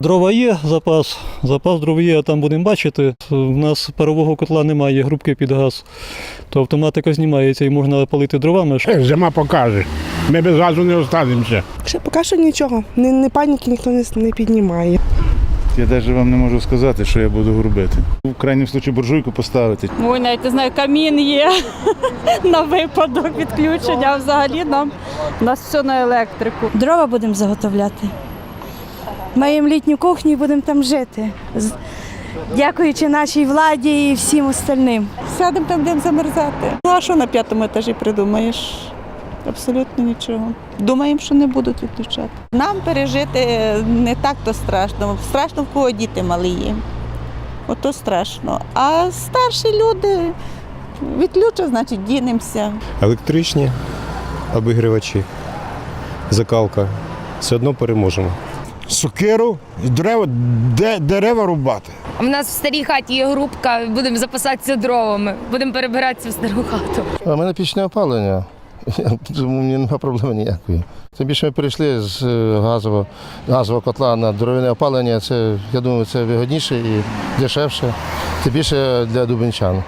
Дрова є, запас, запас дров є, а там будемо бачити. У нас парового котла немає, грубки під газ, то автоматика знімається і можна палити дровами. Зима покаже. Ми без газу не останемося. Ще поки що нічого. Ні, ні паніки ніхто не, не піднімає. Я навіть вам не можу сказати, що я буду робити. В крайньому випадку буржуйку поставити. Ой, навіть не знаю, камін є на випадок відключення. А взагалі нам у нас все на електрику. Дрова будемо заготовляти. Маємо літню кухню і будемо там жити. Дякуючи нашій владі і всім остальним. Сядемо там, будемо замерзати. Ну а що на п'ятому етажі придумаєш? Абсолютно нічого. Думаємо, що не будуть відключати. Нам пережити не так то страшно. Страшно, в кого діти малі є. Ото страшно. А старші люди відключать, значить, дінемося. електричні обігрівачі, закалка. Все одно переможемо. Сокиру, і дерева, де, дерева рубати. У нас в старій хаті є грубка, будемо запасатися дровами, будемо перебиратися в стару хату. А в мене пічне опалення, тому мені немає проблеми ніякої. Тим більше ми перейшли з е, газового, газового котла на дровяне опалення. Це, я думаю, це вигідніше і дешевше, тим більше для дубенчан.